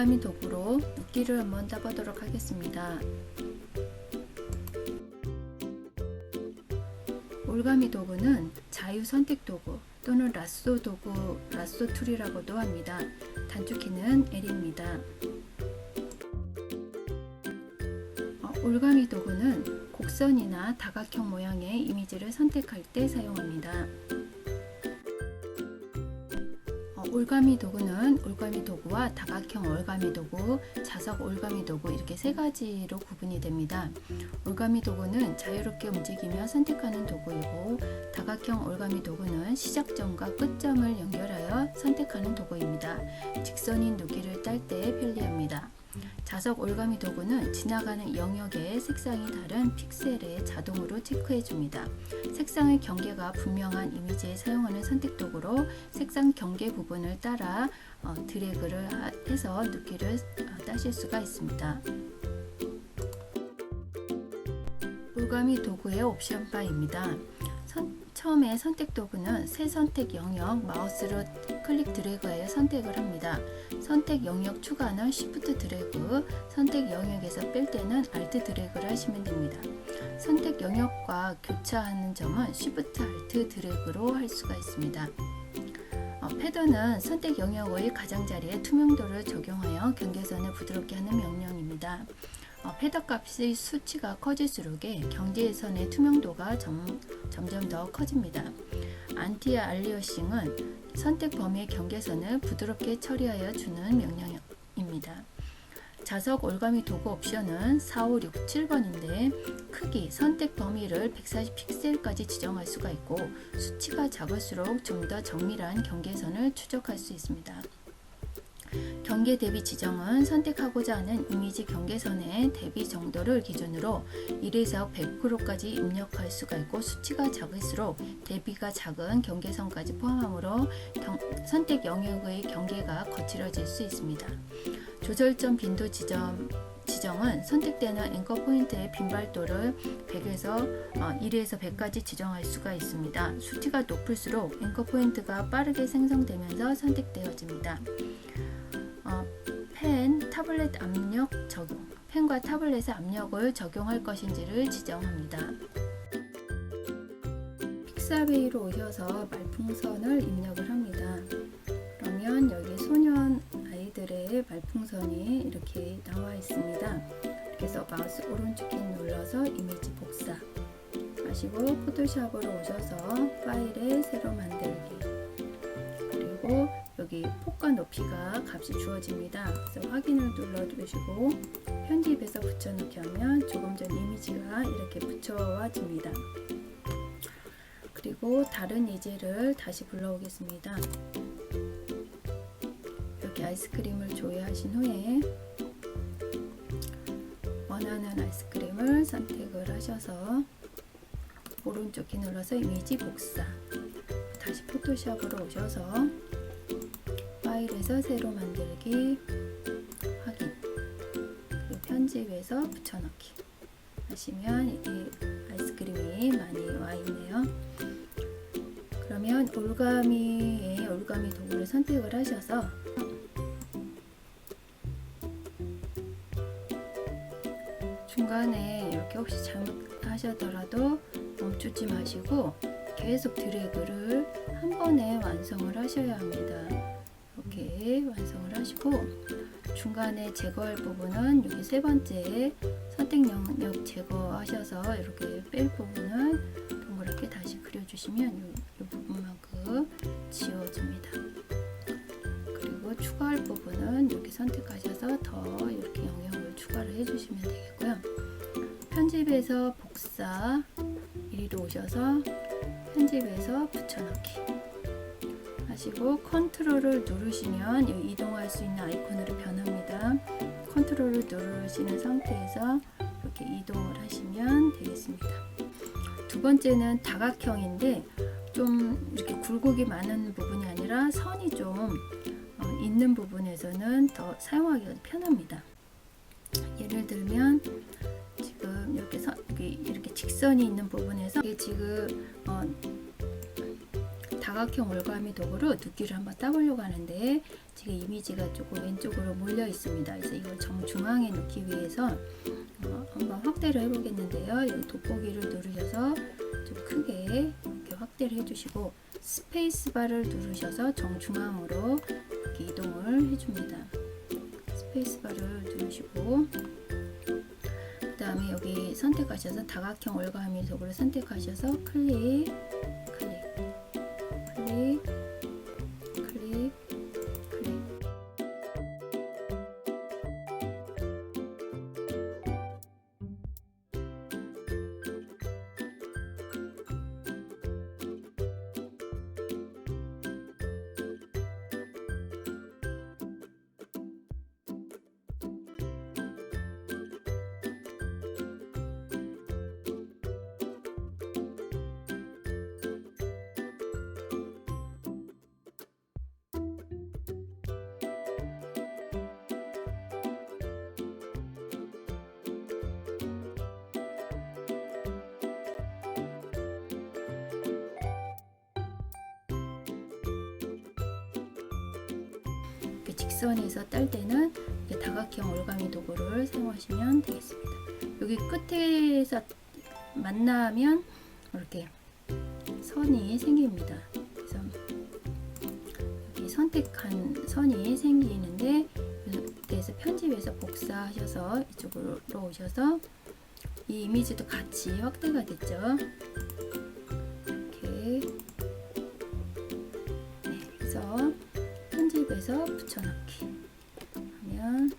올가미 도구로 눕기를 한번 따보도록 하겠습니다. 올가미 도구는 자유 선택 도구 또는 라쏘 도구, 라쏘 툴이라고도 합니다. 단축키는 L입니다. 어, 올가미 도구는 곡선이나 다각형 모양의 이미지를 선택할 때 사용합니다. 어, 올가미 도구는 올가미 도구와 다각형 올가미 도구, 자석 올가미 도구 이렇게 세 가지로 구분이 됩니다. 올가미 도구는 자유롭게 움직이며 선택하는 도구이고 다각형 올가미 도구는 시작점과 끝점을 연결하여 선택하는 도구입니다. 직선인 누기를 딸 때 편리합니다. 자석 올가미 도구는 지나가는 영역의 색상이 다른 픽셀에 자동으로 체크해 줍니다. 색상의 경계가 분명한 이미지에 사용하는 선택 도구로 색상 경계 부분을 따라 어, 드래그를 하- 해서 눕기를 어, 따실 수가 있습니다. 올가미 도구의 옵션 바입니다. 선- 처음에 선택 도구는 새 선택 영역 마우스로 클릭 드래그하여 선택을 합니다. 선택 영역 추가는 Shift 드래그, 선택 영역에서 뺄 때는 Alt 드래그를 하시면 됩니다. 선택 영역과 교차하는 점은 Shift Alt 드래그로 할 수가 있습니다. 어, 패드는 선택 영역의 가장자리에 투명도를 적용하여 경계선을 부드럽게 하는 명령입니다. 어, 패드 값의 수치가 커질수록에 경계선의 투명도가 점, 점점 더 커집니다. 안티 알리어싱은 선택 범위의 경계선을 부드럽게 처리하여 주는 명령입니다. 자석 올가미 도구 옵션은 4, 5, 6, 7번인데 크기, 선택 범위를 140픽셀까지 지정할 수가 있고 수치가 작을수록 좀 더 정밀한 경계선을 추적할 수 있습니다. 경계 대비 지정은 선택하고자 하는 이미지 경계선의 대비 정도를 기준으로 1에서 100%까지 입력할 수가 있고 수치가 작을수록 대비가 작은 경계선까지 포함하므로 경- 선택 영역의 경계가 거칠어질 수 있습니다. 조절점 빈도 지점 지정은 선택되는 앵커 포인트의 빈발도를 100에서 1에서 100까지 지정할 수가 있습니다. 수치가 높을수록 앵커 포인트가 빠르게 생성되면서 선택되어집니다. 타블렛 압력 적용. 펜과 타블렛의 압력을 적용할 것인지를 지정합니다. 픽사베이로 오셔서 말풍선을 입력을 합니다. 그러면 여기 소년 아이들의 말풍선이 이렇게 나와 있습니다. 그래서 마우스 오른쪽 키 눌러서 이미지 복사 하시고 포토샵으로 오셔서 파일에 새로 만들기 그리고 여기 폭과 높이가 값이 주어집니다. 그래서 확인을 눌러주시고 편집해서 붙여넣기 하면 조금 전 이미지가 이렇게 붙여와집니다. 그리고 다른 예제를 다시 불러오겠습니다. 이렇게 아이스크림을 조회하신 후에 원하는 아이스크림을 선택을 하셔서 오른쪽 키 눌러서 이미지 복사 다시 포토샵으로 오셔서 파일에서 새로 만들기 확인 편집해서 붙여넣기 하시면 이 아이스크림이 많이 와 있네요. 그러면 올가미의 올가미 도구를 선택을 하셔서 중간에 이렇게 혹시 잘못하셨더라도 멈추지 마시고 계속 드래그를 한 번에 완성을 하셔야 합니다. 이렇게 완성을 하시고 중간에 제거할 부분은 여기 세 번째 선택 영역 제거하셔서 이렇게 뺄 부분은 동그랗게 다시 그려주시면 이, 이 부분만큼 지워집니다. 그리고 추가할 부분은 여기 선택하셔서 더 이렇게 영역을 추가를 해주시면 되겠고요. 편집에서 복사 이리로 오셔서 편집에서 붙여넣기 하시고 컨트롤을 누르시면 이동할 수 있는 아이콘으로 변합니다. 컨트롤을 누르시는 상태에서 이렇게 이동을 하시면 되겠습니다. 두 번째는 다각형인데 좀 이렇게 굴곡이 많은 부분이 아니라 선이 좀 어, 있는 부분에서는 더 사용하기가 편합니다. 예를 들면 지금 이렇게 선, 이렇게 직선이 있는 부분에서 이게 지금 어, 다각형 올가미 도구로 두께를 한번 따보려고 하는데 지금 이미지가 조금 왼쪽으로 몰려 있습니다. 그래서 이걸 정중앙에 놓기 위해서 어, 한번 확대를 해보겠는데요. 여기 돋보기를 누르셔서 좀 크게 이렇게 확대를 해주시고 스페이스바를 누르셔서 정중앙으로 이렇게 이동을 해줍니다. 스페이스바를 누르시고 그 다음에 여기 선택하셔서 다각형 올가미 도구를 선택하셔서 클릭 클릭 직선에서 딸 때는 다각형 올가미 도구를 사용하시면 되겠습니다. 여기 끝에서 만나면 이렇게 선이 생깁니다. 그래서 여기 선택한 선이 생기는데 그래서 편집해서 복사하셔서 이쪽으로 오셔서 이 이미지도 같이 확대가 됐죠. 편집해서 붙여넣기 하면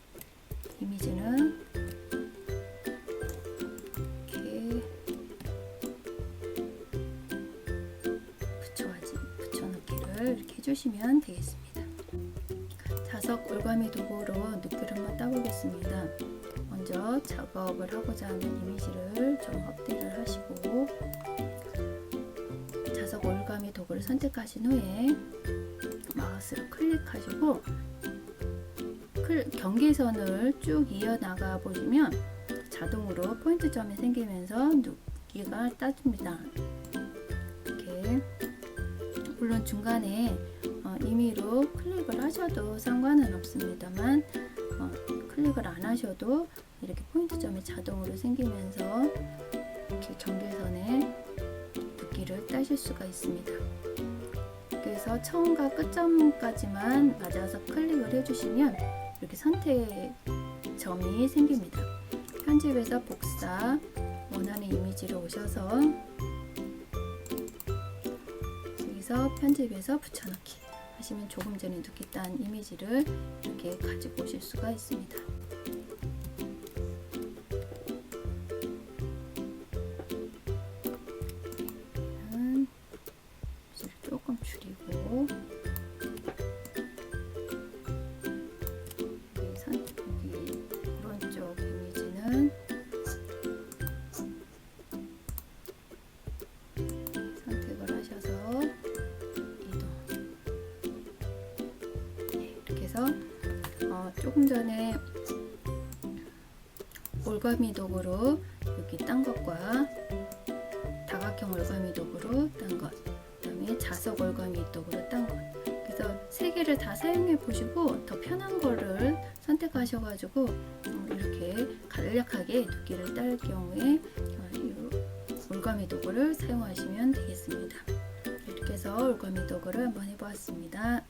이미지는 이렇게 붙여하지 붙여넣기를 이렇게 해주시면 되겠습니다. 자석 올가미 도구로 한번 따보겠습니다. 먼저 작업을 하고자 하는 이미지를 좀 확대를 하시고 자석 올가미 도구를 선택하신 후에 마우스를 클릭하시고 클, 경계선을 쭉 이어나가 보시면 자동으로 포인트점이 생기면서 눕기가 따집니다. 이렇게 물론 중간에 어, 임의로 클릭을 하셔도 상관은 없습니다만 어, 클릭을 안 하셔도 이렇게 포인트점이 자동으로 생기면서 이렇게 경계선에 눕기를 따실 수가 있습니다. 그래서 처음과 끝점까지만 맞아서 클릭을 해주시면 이렇게 선택점이 생깁니다. 편집에서 복사 원하는 이미지로 오셔서 여기서 편집에서 붙여넣기 하시면 조금 전에 딴 이미지를 이렇게 가지고 오실 수가 있습니다. 올가미 도구로 여기 딴 것과 다각형 올가미 도구로 딴 것, 그다음에 자석 올가미 도구로 딴 것. 그래서 세 개를 다 사용해 보시고 더 편한 거를 선택하셔가지고 어, 이렇게 간략하게 두께를 딸 경우에 올가미 도구를 사용하시면 되겠습니다. 이렇게 해서 올가미 도구를 한번 해보았습니다.